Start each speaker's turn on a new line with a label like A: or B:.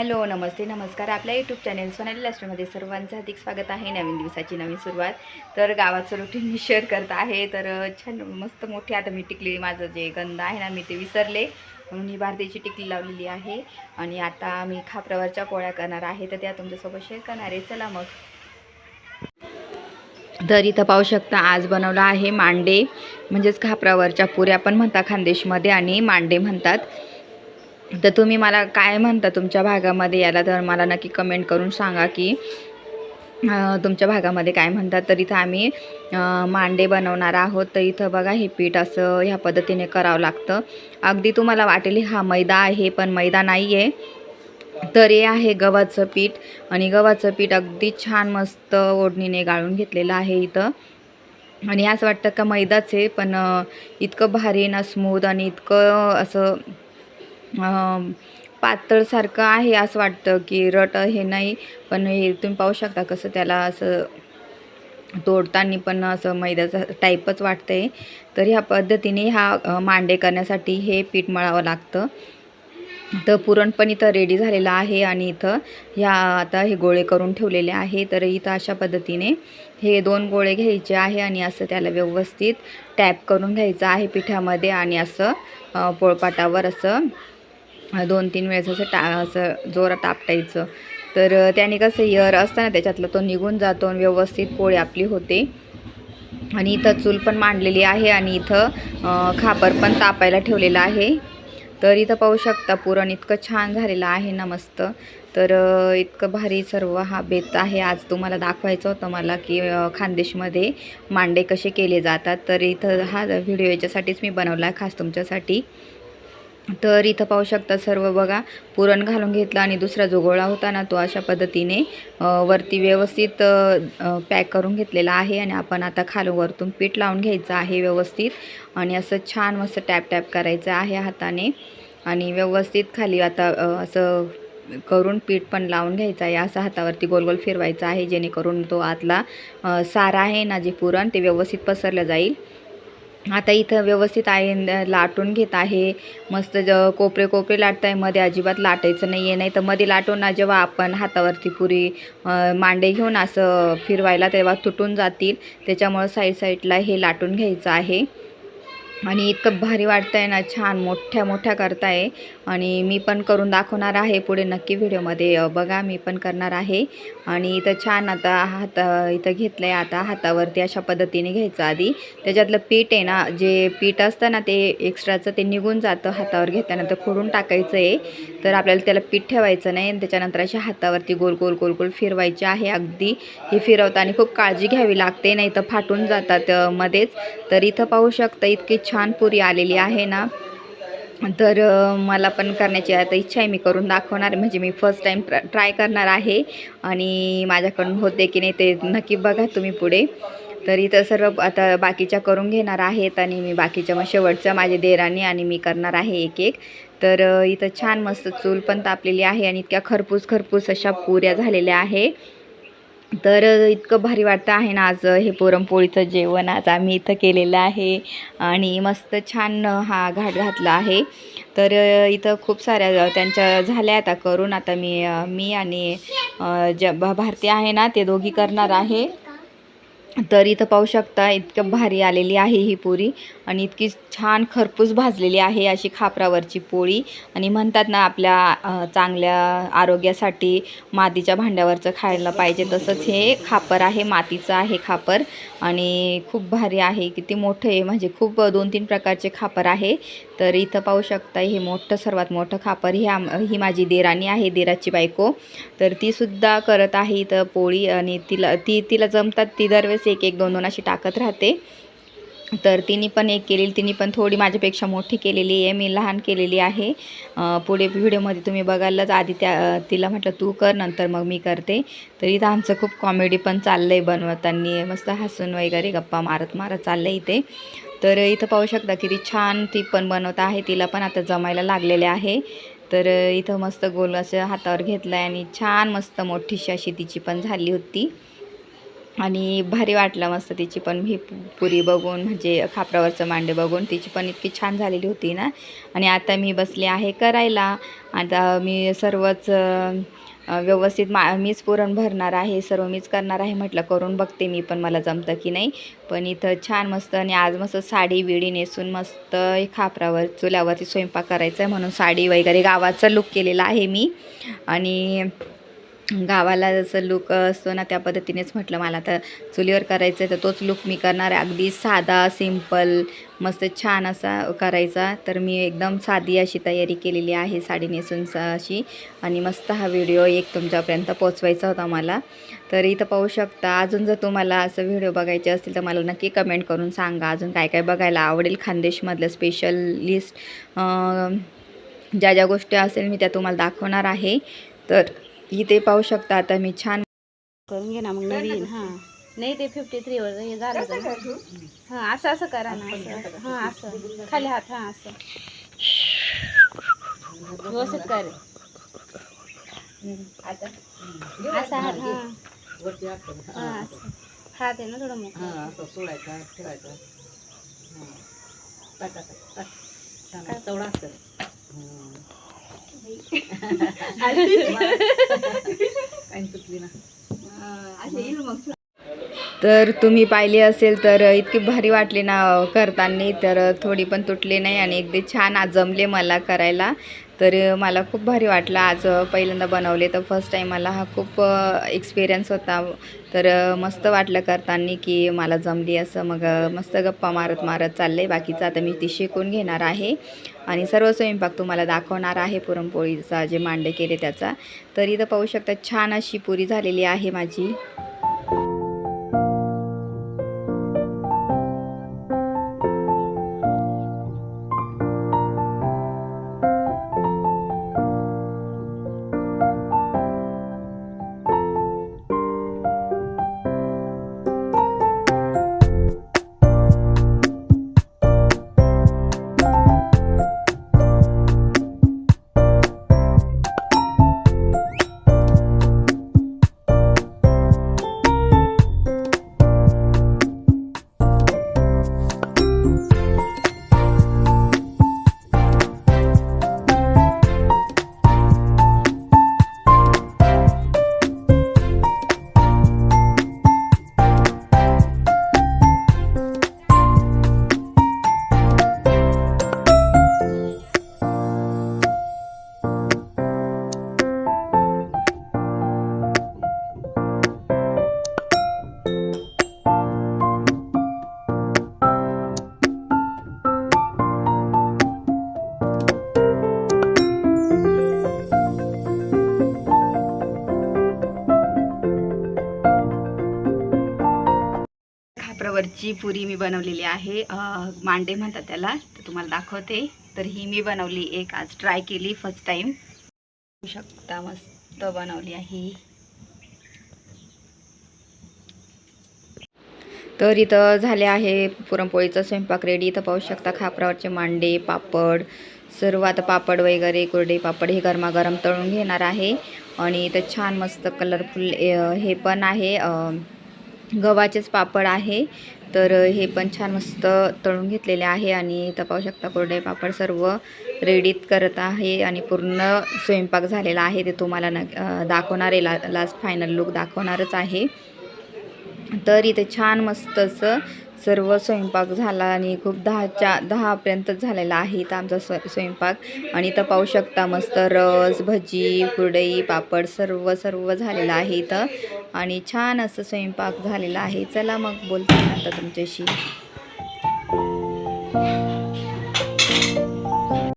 A: Hello नमस्ते नमस्कार. आपल्या YouTube channel Sonali लास्टमध्ये सर्वांचं हार्दिक स्वागत आहे. नवीन दिवसाची नवीन सुरुवात. तर गावाचं रुटीन मी शेअर करत आहे. तर छान मस्त मोठी आता मी टिकली. माझं जे गंध आहे ना मी ते विसरले. म्हणून ही भारतीची टिकली लावलेली आहे. आणि आता मी खापरावरच्या पोळ्या करणार आहे. तर त्या तुमच्यासोबत शेअर करणार आहे. चला मग. तर इथं पाहू शकता आज बनवलं आहे मांडे. म्हणजेच खापरावरच्या पुऱ्या पण म्हणतात खानदेशमध्ये आणि मांडे म्हणतात. तर तुम्ही मला काय म्हणता तुमच्या भागामध्ये? याला तर मला नक्की कमेंट करून सांगा की तुमच्या भागामध्ये काय म्हणतात? तर इथं आम्ही मांडे बनवणार आहोत. तर इथं बघा हे पीठ असं ह्या पद्धतीने करावं लागतं. अगदी तुम्हाला वाटेल हा मैदा आहे पण मैदा नाही आहे तर हे आहे गव्हाचं पीठ. आणि गव्हाचं पीठ अगदी छान मस्त ओढणीने गाळून घेतलेलं आहे इथं. आणि असं वाटतं का मैदाच आहे पण इतकं भारी ना स्मूथ आणि इतकं असं पातळसारखं आहे असं वाटतं की रट हे नाही पण हे तुम्ही पाहू शकता कसं त्याला असं तोडताना पण असं मैद्याचं टाईपच वाटतं आहे तर ह्या पद्धतीने ह्या मांडे करण्यासाठी हे पीठ मळावं लागतं. तर पुरण पण इथं रेडी झालेलं आहे आणि इथं ह्या आता हे गोळे करून ठेवलेले आहे. तर इथं अशा पद्धतीने हे दोन गोळे घ्यायचे आहे आणि असं त्याला व्यवस्थित टॅप करून घ्यायचं आहे पिठामध्ये आणि असं पोळपाटावर असं दोन तीन वेळेस असं टा असं जोरात तापटायचं तर त्याने कसं यर असतं ना त्याच्यातला तो निघून जातो आणि व्यवस्थित पोळी आपली होते. आणि इथं चूल पण मांडलेली आहे आणि इथं खापर पण तापायला ठेवलेलं आहे. तर इथं पाहू शकता पुरण इतकं छान झालेलं आहे ना मस्त. तर इतकं भारी सर्व हा बेत आहे. आज तुम्हाला दाखवायचं होतं मला की खानदेशमध्ये मांडे कसे केले जातात. तर इथं हा व्हिडिओ याच्यासाठीच मी बनवला आहे खास तुमच्यासाठी. तर इथं पाहू शकता सर्व बघा. पुरण घालून घेतलं आणि दुसरा जो गोळा होता ना तो अशा पद्धतीने वरती व्यवस्थित पॅक करून घेतलेला आहे आणि आपण आता खालून वरतून पीठ लावून घ्यायचं आहे व्यवस्थित. आणि असं छान मस्त टॅप टॅप करायचं आहे हाताने. आणि व्यवस्थित खाली आता असं करून पीठ पण लावून घ्यायचं आहे. असं हातावरती गोल गोल फिरवायचं आहे जेणेकरून तो आतला सारा आहे ना जे पुरण ते व्यवस्थित पसरलं जाईल. आता इथं व्यवस्थित आहे लाटून घेत आहे. मस्त ज कोपरे कोपरे लाटत आहे मध्ये अजिबात लाटायचं नाही आहे नाही तर मध्ये लाटून ना जेव्हा आपण हातावरती पुरी मांडे घेऊन असं फिरवायला तेव्हा तुटून जातील. त्याच्यामुळं साईड साईडला हे लाटून घ्यायचं आहे. आणि इतकं भारी वाटतं आहे ना छान मोठ्या मोठ्या करताय. आणि मी पण करून दाखवणार आहे पुढे नक्की व्हिडिओमध्ये. बघा मी पण करणार आहे. आणि इथं छान आता हात इथं घेतलं आहे आता हातावरती अशा पद्धतीने घ्यायचं आधी. त्याच्यातलं पीठ आहे ना जे पीठ असतं ना ते एक्स्ट्राचं ते निघून जातं हातावर घेतल्यानंतर खोडून टाकायचं आहे तर आपल्याला त्याला पीठ ठेवायचं नाही. आणि त्याच्यानंतर अशा हातावरती गोल गोल गोल गोल फिरवायचे आहे अगदी. हे फिरवताना खूप काळजी घ्यावी लागते. नाही तर फाटून जातात मध्येच. तर इथं पाहू शकतं इतकी छान पुरी आलेली आहे ना. तर मला पण करण्याची आता इच्छा आहे मी करून दाखवणार म्हणजे मी फर्स्ट टाईम ट्रा ट्राय करणार आहे. आणि माझ्याकडून होते की नाही ते नक्की बघा तुम्ही पुढे. तर इथं सर्व आता बाकीच्या करून घेणार आहेत आणि मी बाकीच्या मग शेवटचं माझे देराने आणि मी करणार आहे एक एक तर इथं छान मस्त चूल पण तापलेली आहे आणि इतक्या खरपूस खरपूस अशा पुऱ्या झालेल्या आहे. तर इतकं भारी वाटतं आहे ना आज हे पुरणपोळीचं जेवण. आज आम्ही इथं केलेलं आहे आणि मस्त छान हा घाट घातला आहे. तर इथं खूप साऱ्या त्यांच्या झाल्या आता करून. आता मी मी आणि ज भा- भारती आहे ना ते दोघी करणार आहे. तर इथं पाहू शकता इतकं भारी आलेली आहे ही पुरी. आणि इतकी छान खरपूस भाजलेली आहे अशी खापरावरची पोळी. आणि म्हणतात ना आपल्या चांगल्या आरोग्यासाठी मातीच्या भांड्यावरचं खायला पाहिजे तसंच हे खापर आहे मातीचं आहे खापर. आणि खूप भारी आहे किती मोठं आहे म्हणजे खूप दोन तीन प्रकारचे खापर आहे. तर इथं पाहू शकता हे मोठं सर्वात मोठं खापर ही आम ही माझी देराणी आहे देराची बायको. तर ती सुद्धा करत आहे इथं पोळी आणि तिला ती तिला जमतात ती दरवेळेस एक एक दोन दोन अशी टाकत राहते. तर तिने पण एक केलेली तिने पण थोडी माझ्यापेक्षा मोठी केलेली आहे. मी लहान केलेली आहे. पुढे व्हिडिओमध्ये तुम्ही बघायलाच आधी त्या तिला म्हटलं तू कर नंतर मग मी करते. तर इथं आमचं खूप कॉमेडी पण चाललं आहे बनवताना. मस्त हसून वगैरे गप्पा मारत मारत चाललं आहे इथे. तर इथं पाहू शकता किती छान ती पण बनवत आहे. तिला पण आता जमायला लागलेले आहे. तर इथं मस्त गोल असं हातावर घेतलं आहे आणि छान मस्त मोठीशी अशी तिची पण झाली होती. आणि भारी वाटलं मस्त तिची पण. ही पुरी बघून म्हणजे खापरावरचं मांडे बघून तिची पण इतकी छान झालेली होती ना. आणि आता मी बसले आहे करायला. आता मी सर्वच व्यवस्थित मा मीच पुरण भरणार आहे सर्व मीच करणार आहे म्हटलं करून बघते मी पण मला जमतं की नाही. पण इथं छान मस्त आणि आज मस्त साडी विडी नेसून मस्त खापरावर चुल्यावरती स्वयंपाक करायचा आहे म्हणून साडी वगैरे गावाचा लुक केलेला आहे मी. आणि गावाला जसं लुक असतो ना त्या पद्धतीनेच म्हटलं मला. तर चुलीवर करायचं आहे तर तोच लुक मी करणार. आहे अगदी साधा सिंपल मस्त छान असा करायचा. तर मी एकदम साधी अशी तयारी केलेली आहे साडी नेसून अशी. आणि मस्त हा व्हिडिओ एक तुमच्यापर्यंत पोचवायचा होता मला. तर इथं पाहू शकता अजून जर तुम्हाला असं व्हिडिओ बघायचे असतील तर मला नक्की कमेंट करून सांगा. अजून काय काय बघायला आवडेल खानदेशमधलं स्पेशल लिस्ट ज्या ज्या गोष्टी असेल मी त्या तुम्हाला दाखवणार आहे. तर इथे पाहू शकता. आता मी छान
B: करून घे ना मग नवीन हां. नाही ते फिफ्टी थ्रीवर हे झालं तर हां असं असं करा ना असं हां असं. खाली हात हां असं. व्यवस्थित कर. असं हात हां. हां असं. हात आहे ना थोडं मोठं.
A: तर तुम्ही पाहिली असेल तर इतकी भारी वाटली ना करताना तर थोडी पण तुटली नाही आणि अगदी छान आजमले मला करायला. तर मला खूप भारी वाटलं. आज पहिल्यांदा बनवले तर फर्स्ट टाईम मला हा खूप एक्सपिरियन्स होता. तर मस्त वाटलं करताना की मला जमली असं. मग मस्त गप्पा मारत मारत चाललं. आहे बाकीचं आता मी ती शिकून घेणार आहे. आणि सर्व स्वयंपाक तुम्हाला दाखवणार आहे. पुरणपोळीचा जे मांडे केले त्याचा. तर इथं पाहू शकता छान अशी पुरी झालेली आहे माझी. खापरावरची पुरी मी बनवलेली आहे. मांडे म्हणतात त्याला तर तुम्हाला दाखवते. तर ही मी बनवली एक आज ट्राय केली फर्स्ट टाईम शकता मस्त बनवली आहे तर इथं झाले आहे पुरणपोळीचा स्वयंपाक रेडी इथं पाहू शकता खापरावरचे मांडे पापड सर्व आता पापड वगैरे कुरडे पापड हे गरमागरम तळून घेणार आहे. आणि इथं छान मस्त कलरफुल हे पण आहे. गव्हाचेच पापड आहे. तर हे पण छान मस्त तळून घेतलेले आहे आणि तपावू शकता कोरडे पापड सर्व रेडीत करत आहे आणि पूर्ण स्वयंपाक झालेला आहे. ते तुम्हाला न दाखवणार आहे. ला लास्ट फायनल लुक दाखवणारच आहे. तर इथे छान मस्त असं सर्व स्वयंपाक झाला आणि खूप दहाच्या दहापर्यंतच झालेला आहे इथं आमचा स्व स्वयंपाक. आणि इथं पाहू शकता मस्त रस भजी कुरडई पापड सर्व सर्व झालेलं आहे इथं. आणि छान असं स्वयंपाक झालेला आहे. चला मग बोलते आता तुमच्याशी.